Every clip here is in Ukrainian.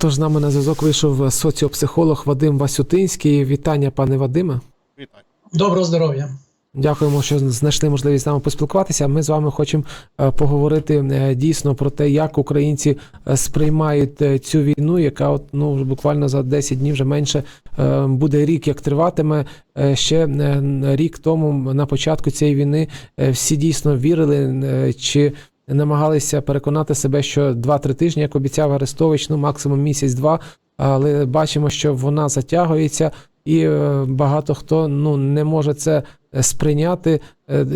Отож, з нами на зв'язок вийшов соціопсихолог Вадим Васютинський. Вітання, пане Вадиме. Вітаю. Доброго здоров'я. Дякуємо, що знайшли можливість з нами поспілкуватися. Ми з вами хочемо е, поговорити е, дійсно про те, як українці е, сприймають цю війну, яка от ну буквально за 10 днів вже менше буде рік, як триватиме. Ще рік тому на початку цієї війни всі дійсно вірили чи. Намагалися переконати себе, що 2-3 тижні, як обіцяв Арестович, ну максимум місяць-два. Але бачимо, що вона затягується, і е, багато хто ну не може це е, сприйняти е,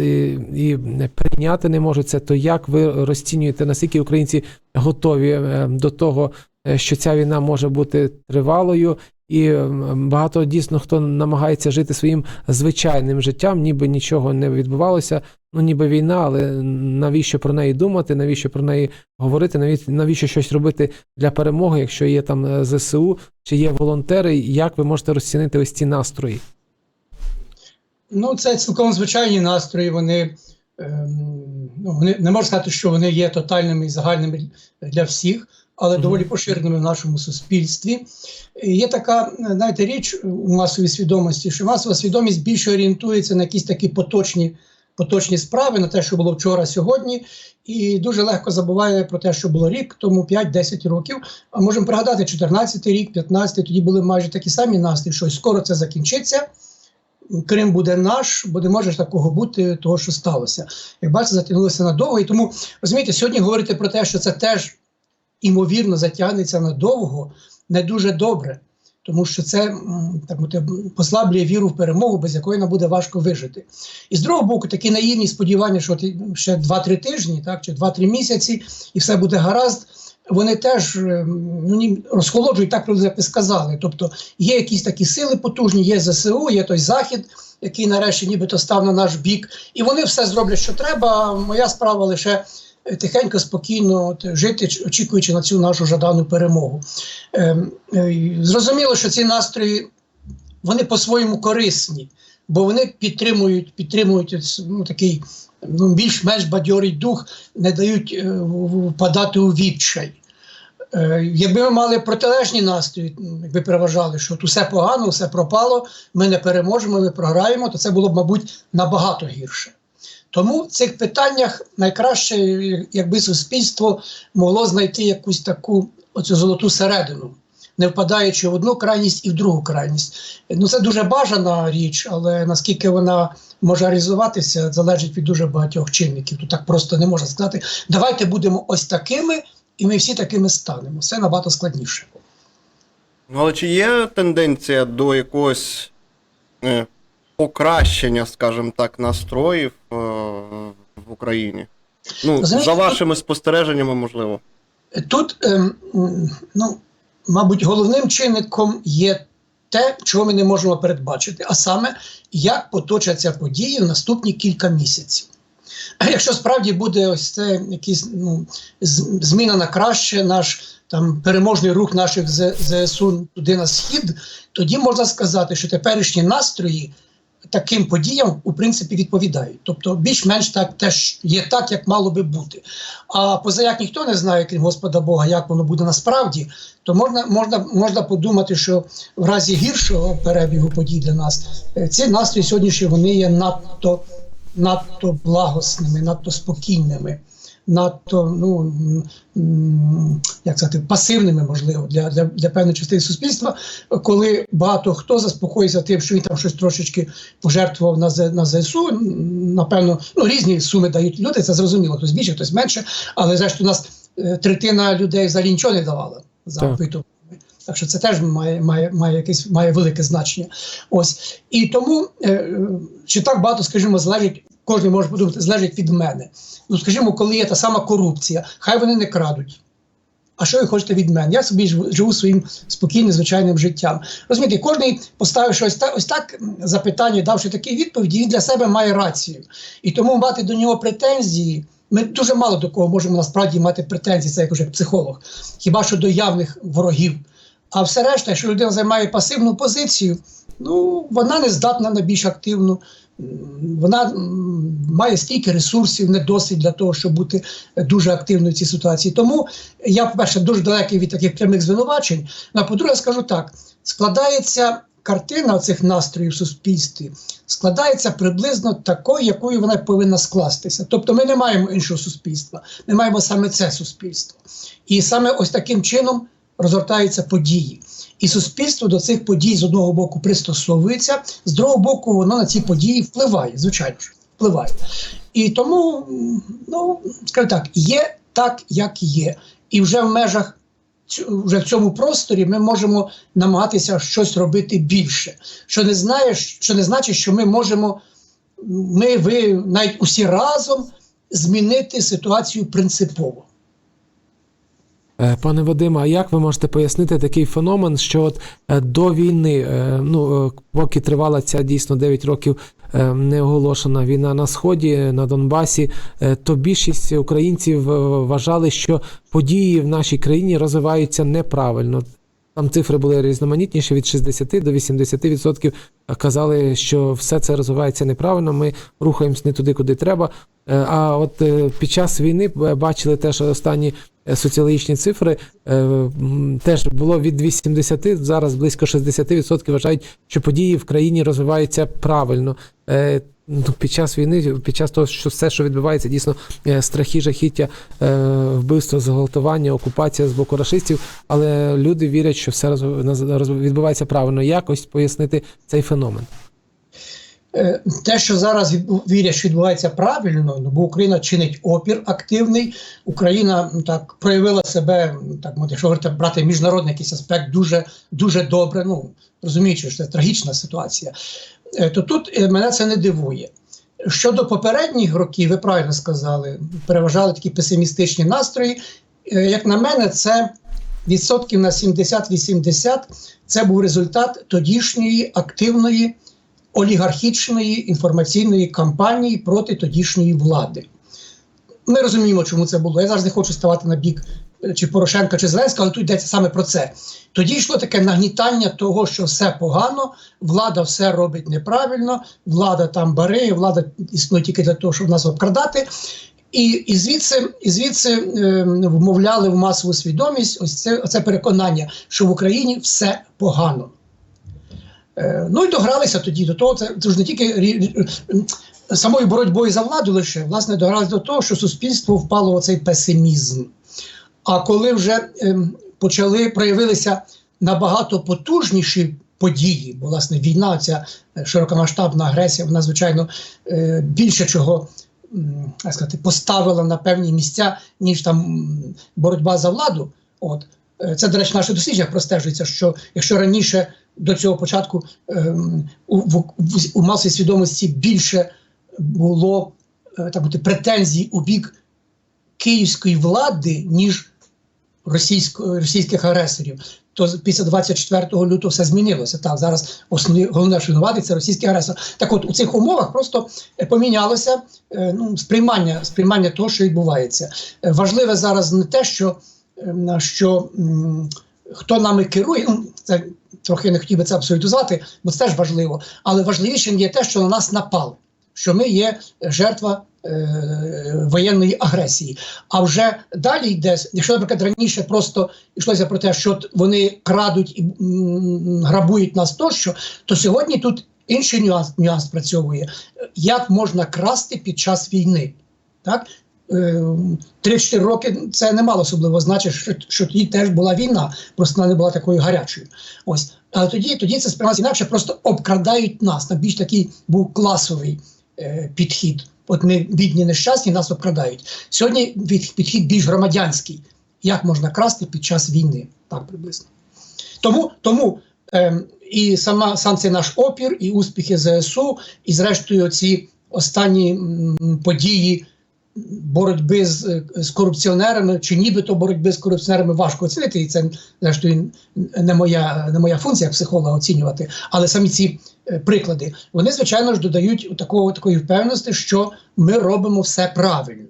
і, прийняти не може це. То як ви розцінюєте, наскільки українці готові до того, що ця війна може бути тривалою, і багато дійсно хто намагається жити своїм звичайним життям, ніби нічого не відбувалося. Ну, ніби війна, але навіщо про неї думати, навіщо про неї говорити, навіщо щось робити для перемоги, якщо є там е, ЗСУ, чи є волонтери, як ви можете розцінити ось ці настрої? Ну, це цілком звичайні настрої. Вони, ем, ну, вони не можна сказати, що вони є тотальними і загальними для всіх, але доволі поширеними в нашому суспільстві. Є така, знаєте, річ у масовій свідомості, що масова свідомість більше орієнтується на якісь такі поточні. Поточні справи на те, що було вчора, сьогодні, і дуже легко забуває про те, що було рік, тому 5-10 років. А можемо пригадати 14 рік, 15 тоді були майже такі самі настрої, що скоро це закінчиться. Крим буде наш, бо не може такого бути, того, що сталося. Як бачите, затягнулося надовго. І тому розумієте, сьогодні говорити про те, що це теж імовірно затягнеться надовго, не дуже добре, тому що це так мовити, послаблює віру в перемогу, без якої нам буде важко вижити. І з другого боку, такі наївні сподівання, що ще 2-3 тижні, так чи 2-3 місяці, і все буде гаразд. Вони теж е, ну, розхолоджують, так як ви сказали. Тобто є якісь такі сили потужні, є ЗСУ, є той захід, який нарешті нібито став на наш бік, і вони все зроблять, що треба. Моя справа лише тихенько, спокійно от, жити, очікуючи на цю нашу жадану перемогу. Ем, е, Зрозуміло, що ці настрої вони по-своєму корисні, бо вони підтримують, підтримують ну, такий ну, більш-менш бадьорий дух, не дають е, впадати у відчай. Е, Якби ми мали протилежні настрої, якби переважали, що тут усе погано, все пропало, ми не переможемо, ми програємо, то це було б, мабуть, набагато гірше. Тому в цих питаннях найкраще, якби суспільство могло знайти якусь таку оцю золоту середину, не впадаючи в одну крайність і в другу крайність. Ну це дуже бажана річ, але наскільки вона може реалізуватися, залежить від дуже багатьох чинників. Тут так просто не можна сказати. Давайте будемо ось такими, і ми всі такими станемо. Це набагато складніше. Ну, але чи є тенденція до якогось е, покращення, скажімо так, настроїв е, в Україні? Ну, Знаєте, за вашими спостереженнями, можливо. Тут, ем, ну, мабуть, головним чинником є те, чого ми не можемо передбачити, а саме, як поточаться події в наступні кілька місяців. А Якщо справді буде ось це якісь ну, зміна на краще, наш там переможний рух наших ЗСУ туди на схід, тоді можна сказати, що теперішні настрої таким подіям у принципі відповідають. Тобто, більш-менш так теж є так, як мало би бути. А поза як ніхто не знає, крім Господа Бога, як воно буде насправді, то можна, можна, можна подумати, що в разі гіршого перебігу подій для нас е, ці настрої сьогоднішні вони є надто, надто благосними, надто спокійними. Надто ну як сказати, пасивними, можливо, для, для, для певної частини суспільства, коли багато хто заспокоїться тим, що він там щось трошечки пожертвував на, на ЗСУ. Напевно, ну різні суми дають люди, це зрозуміло, хтось більше, хтось менше, але зрештою у нас е, третина людей взагалі нічого не давала за Так. Так що це теж має, має, має якесь має велике значення. Ось і тому е, е, чи так багато, скажімо, залежить. Кожен може подумати, залежить від мене. Ну, скажімо, коли є та сама корупція, хай вони не крадуть. А що ви хочете від мене? Я собі живу своїм спокійним, звичайним життям. Розумієте, кожен поставивши ось так, ось так запитання, давши такі відповіді, він для себе має рацію. І тому мати до нього претензії. Ми дуже мало до кого можемо насправді мати претензії, це як уже психолог, хіба що до явних ворогів. А все решта, якщо людина займає пасивну позицію, ну, вона не здатна на більш активну. Вона має стільки ресурсів, не досить для того, щоб бути дуже активною в цій ситуації. Тому я, по-перше, дуже далекий від таких прямих звинувачень. Ну, А по-друге, скажу так: складається картина цих настроїв в суспільстві, складається приблизно такою, якою вона повинна скластися. Тобто ми не маємо іншого суспільства, ми маємо саме це суспільство. І саме ось таким чином розгортаються події. І суспільство до цих подій з одного боку пристосовується, з другого боку, воно на ці події впливає, звичайно ж, впливає. І тому, ну, скажімо так, є так, як є. І вже в межах вже в цьому просторі ми можемо намагатися щось робити більше. Що не знає, що не значить, що ми можемо, ми, ви, навіть усі разом змінити ситуацію принципово. Е, Пане Вадиме, а як ви можете пояснити такий феномен, що от е, до війни, е, ну поки тривала ця дійсно 9 років неоголошена війна на сході, на Донбасі, то більшість українців вважали, що події в нашій країні розвиваються неправильно. Там цифри були різноманітніші від 60 до 80% казали, що все це розвивається неправильно. Ми рухаємось не туди, куди треба. А от під час війни бачили теж останні соціологічні цифри. е, Теж було від 80, зараз близько 60% вважають, що події в країні розвиваються правильно. Е, ну, Під час війни, під час того, що все, що відбувається, дійсно е, страхи, жахіття, е, вбивство, зґвалтування, окупація з боку рашистів, але люди вірять, що все відбувається правильно. Якось пояснити цей феномен. Е, те, що зараз вірять, що відбувається правильно, ну бо Україна чинить опір активний. Україна ну, так проявила себе, ну, так якщо говорити брати міжнародний якийсь аспект, дуже дуже добре. Ну розуміючи, що це трагічна ситуація. Е, То тут е, мене це не дивує. Щодо попередніх років, ви правильно сказали, переважали такі песимістичні настрої. Як на мене, це відсотків на 70-80 це був результат тодішньої активної олігархічної інформаційної кампанії проти тодішньої влади. Ми розуміємо, чому це було. Я зараз не хочу ставати на бік е, чи Порошенка, чи Зеленського, але тут йдеться саме про це. Тоді йшло таке нагнітання того, що все погано, влада все робить неправильно, влада там бариє, влада існує тільки для того, щоб нас обкрадати. І, і звідси, і звідси е, вмовляли в масову свідомість ось це, оце переконання, що в Україні все погано. Е, Ну і догралися тоді до того. Це, це ж не тільки самою боротьбою за владу лише, власне, догралися до того, що суспільство впало в цей песимізм. А коли вже ем, почали проявилися набагато потужніші події, бо власне війна, ця е, широкомасштабна агресія, вона, звичайно, е, більше чого як сказати, поставила на певні місця, ніж там боротьба за владу. От. Це, до речі, в наших дослідженнях простежується, що якщо раніше до цього початку ем, у, в, у масовій свідомості більше було е, так бути, претензій у бік київської влади, ніж російсько, російських агресорів, то після 24 лютого все змінилося. Так, зараз основний головне, що винуватий, це російський агресор. Так от у цих умовах просто е, помінялося е, ну, сприймання, сприймання того, що відбувається. Е, Важливе зараз не те, що, е, що хто нами керує. Ну, це трохи не хотів би це абсолютизувати, бо це теж важливо. Але важливішим є те, що на нас напали, що ми є жертва е, воєнної агресії. А вже далі йде, якщо, наприклад, раніше просто йшлося про те, що вони крадуть і грабують нас тощо, то сьогодні тут інший нюанс, нюанс працьовує. Як можна красти під час війни? Так? Е, 3-4 роки це не мало особливо значить, що, що тоді теж була війна, просто вона не була такою гарячою. Ось. Але тоді, тоді це сприймалося інакше, просто обкрадають нас. Там більш такий був класовий е, підхід. От ми бідні нещасні, нас обкрадають. Сьогодні підхід більш громадянський. Як можна красти під час війни? Так приблизно. Тому, тому ем, і сама, сам цей наш опір, і успіхи ЗСУ, і зрештою ці останні м, події боротьби з, з корупціонерами, чи нібито боротьби з корупціонерами важко оцінити, і це зрештою не моя, не моя функція як психолога оцінювати. Але самі ці е, приклади, вони, звичайно ж, додають такого, такої впевненості, що ми робимо все правильно.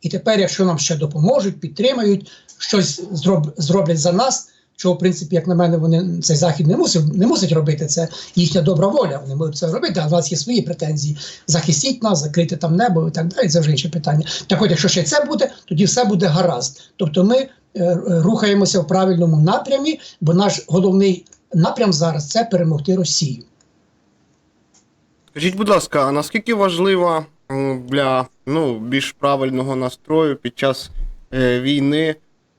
І тепер, якщо нам ще допоможуть, підтримають, щось зроб, зроблять за нас, Чого, в принципі, як на мене, вони цей захід не мусить, не мусить робити. Це їхня добра воля. Вони можуть це робити, а у нас є свої претензії. Захистіть нас, закрити там небо і так далі. Це вже інше питання. Так от, якщо ще це буде, тоді все буде гаразд. Тобто ми е, рухаємося в правильному напрямі, бо наш головний напрям зараз це перемогти Росію. Скажіть, будь ласка, а наскільки важлива для ну, більш правильного настрою під час е, війни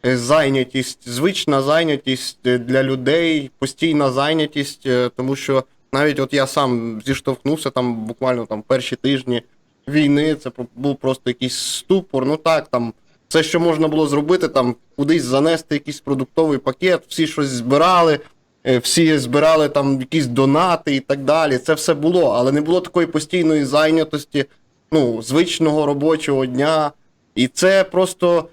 зайнятість, звична зайнятість е, для людей, постійна зайнятість, е, тому що навіть от я сам зіштовхнувся там буквально там перші тижні війни, це був просто якийсь ступор. Ну так, там все, що можна було зробити, там кудись занести якийсь продуктовий пакет, всі щось збирали. Е, всі збирали там якісь донати і так далі. Це все було, але не було такої постійної зайнятості, ну, звичного робочого дня. І це просто е,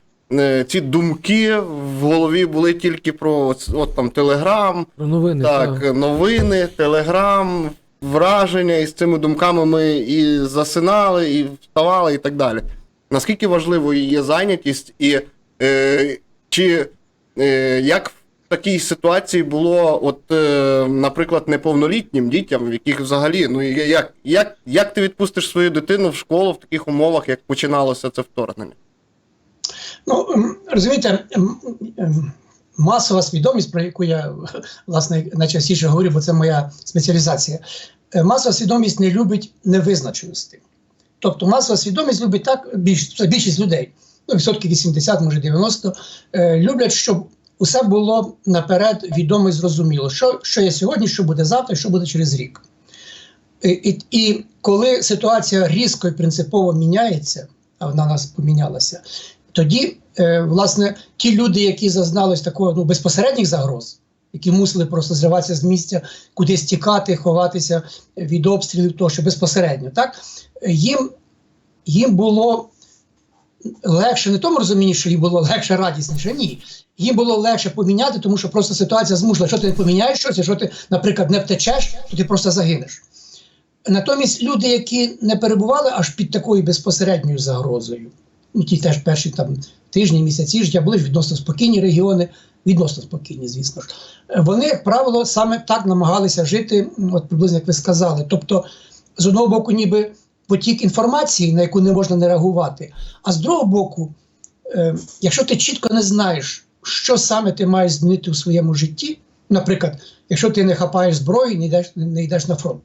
ці думки в голові були тільки про от, там Телеграм, Про новини. так, та. новини, Телеграм, враження, і з цими думками ми і засинали, і вставали, і так далі. Наскільки важливою є зайнятість, і е, чи е, як в такій ситуації було, от, е, наприклад, неповнолітнім дітям, в яких взагалі, ну як, як, як ти відпустиш свою дитину в школу в таких умовах, як починалося це вторгнення? Ну, розумієте, масова свідомість, про яку я власне найчастіше говорю, бо це моя спеціалізація. Е, Масова свідомість не любить невизначеності. Тобто масова свідомість любить так, більш, більшість людей, ну, відсотків 80, може 90, е, люблять, щоб усе було наперед відомо і зрозуміло, що, що є сьогодні, що буде завтра, що буде через рік. І, і, і коли ситуація різко і принципово міняється, а вона у нас помінялася, тоді, е, власне, ті люди, які зазнали такого ну, безпосередніх загроз, які мусили просто зриватися з місця, кудись тікати, ховатися від обстрілів, тощо безпосередньо, так їм, їм було легше не тому розумінні, що їм було легше радісніше. Ні. Їм було легше поміняти, тому що просто ситуація змусила. Якщо ти не поміняєш щось, якщо ти, наприклад, не втечеш, то ти просто загинеш. Натомість люди, які не перебували аж під такою безпосередньою загрозою, ті теж перші там тижні, місяці життя були відносно спокійні регіони, відносно спокійні, звісно ж. Вони, як правило, саме так намагалися жити, от приблизно як ви сказали. Тобто, з одного боку, ніби потік інформації, на яку не можна не реагувати, а з другого боку, е, якщо ти чітко не знаєш, що саме ти маєш змінити у своєму житті, наприклад, якщо ти не хапаєш зброї, не йдеш, не йдеш на фронт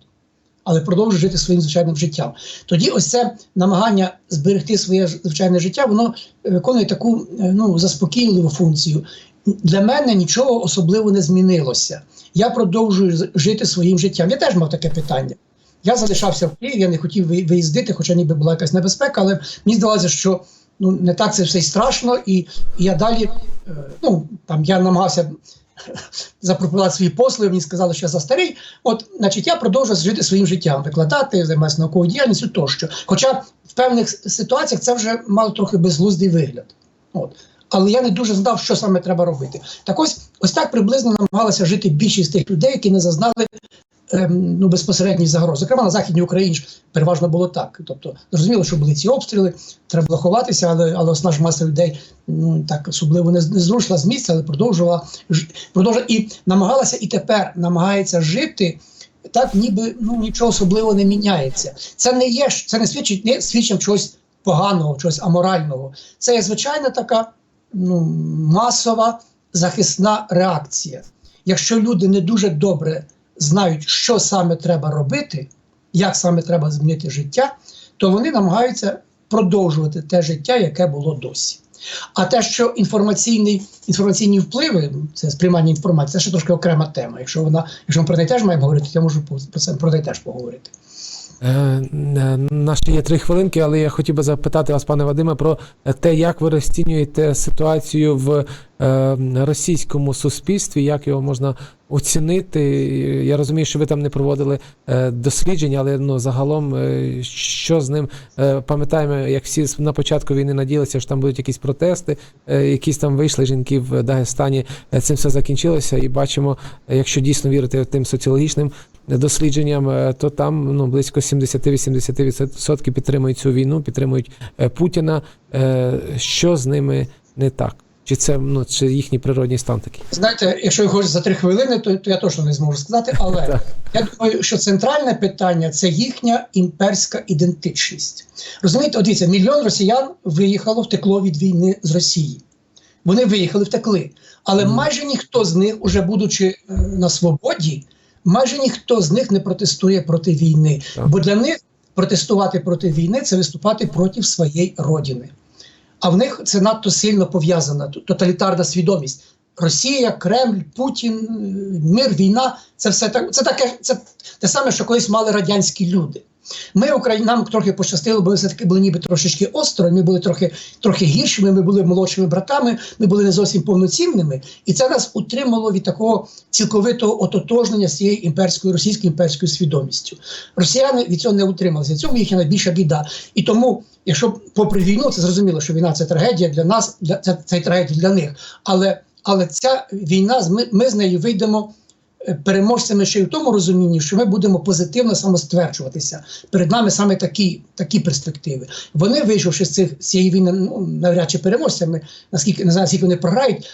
але продовжує жити своїм звичайним життям. Тоді ось це намагання зберегти своє звичайне життя, воно е, виконує таку е, ну, заспокійливу функцію. Для мене нічого особливо не змінилося. Я продовжую жити своїм життям. Я теж мав таке питання. Я залишався в Києві, я не хотів виїздити, хоча ніби була якась небезпека, але мені здалося, що ну, не так це все й страшно, і, і я далі, е, ну, там я намагався запропонувати свої послуги, мені сказали, що я застарий. От, значить, я продовжую жити своїм життям, викладати, займатися науковою діяльністю тощо. Хоча в певних ситуаціях це вже мало трохи безглуздий вигляд. От. Але я не дуже знав, що саме треба робити. Так ось, ось так приблизно намагалася жити більшість тих людей, які не зазнали ну, безпосередньої загрози. Зокрема, на Західній Україні переважно було так. Тобто, зрозуміло, що були ці обстріли, треба було ховатися, але, але основна маса людей ну, так особливо не, зрушила з місця, але продовжувала продовжувала і намагалася і тепер намагається жити. Так, ніби ну нічого особливого не міняється. Це не є це не свідчить не свідчить чогось поганого, чогось аморального. Це є звичайна така ну, масова захисна реакція. Якщо люди не дуже добре знають, що саме треба робити, як саме треба змінити життя, то вони намагаються продовжувати те життя, яке було досі. А те, що інформаційний, інформаційні впливи, це сприймання інформації, це ще трошки окрема тема. Якщо вона, якщо ми про неї теж маємо говорити, я можу про це про неї теж поговорити. Е, е, ще є три хвилинки, але я хотів би запитати вас, пане Вадиме, про те, як ви розцінюєте ситуацію в е, російському суспільстві, як його можна оцінити. Я розумію, що ви там не проводили дослідження, але ну, загалом, що з ним пам'ятаємо, як всі на початку війни надіялися, що там будуть якісь протести, якісь там вийшли жінки в Дагестані. Цим все закінчилося, і бачимо, якщо дійсно вірити тим соціологічним дослідженням, е, то там ну, близько 70-80% підтримують цю війну, підтримують е, Путіна. Е, Що з ними не так? Чи це ну, чи їхній природній стан такий? Знаєте, якщо хочете за три хвилини, то, то я точно не зможу сказати. Але я думаю, що центральне питання це їхня імперська ідентичність. Розумієте, дивіться, мільйон росіян виїхало, втекло від війни з Росії. Вони виїхали, втекли. Але Мгм. майже ніхто з них, уже будучи е, на свободі, майже ніхто з них не протестує проти війни. Так. Бо для них протестувати проти війни це виступати проти своєї родини. А в них це надто сильно пов'язана тоталітарна свідомість. Росія, Кремль, Путін, е, мир, війна це все так. Це таке, це те саме, що колись мали радянські люди. Ми, Україна, нам трохи пощастило, бо ми все-таки були ніби трошечки остро, ми були трохи, трохи гіршими, ми були молодшими братами, ми були не зовсім повноцінними, і це нас утримало від такого цілковитого ототожнення з цією імперською російською імперською свідомістю. Росіяни від цього не утрималися. Цьому їхня найбільша біда. І тому, якщо попри війну, це зрозуміло, що війна це трагедія для нас, для це, це трагедія для них. Але, але ця війна, ми, ми з нею вийдемо переможцями ще й в тому розумінні, що ми будемо позитивно самостверджуватися. Перед нами саме такі, такі перспективи. Вони, вийшовши з цих цієї війни, ну навряд чи переможцями, наскільки не знаю, скільки вони програють,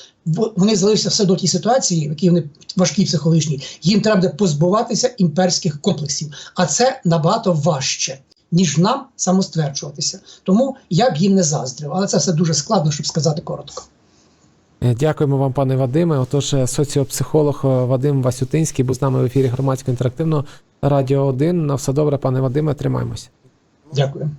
вони залишаться все до тій ситуації, в якій вони важкі психологічні. Їм треба буде позбуватися імперських комплексів, а це набагато важче. Ніж нам самостверджуватися, тому я б їм не заздрив, але це все дуже складно, щоб сказати коротко. Е, Дякуємо вам, пане Вадиме. Отож, е, соціопсихолог е, Вадим Васютинський був з нами в ефірі громадського інтерактивного радіо 1. На все добре, пане Вадиме, тримаємось. Дякую.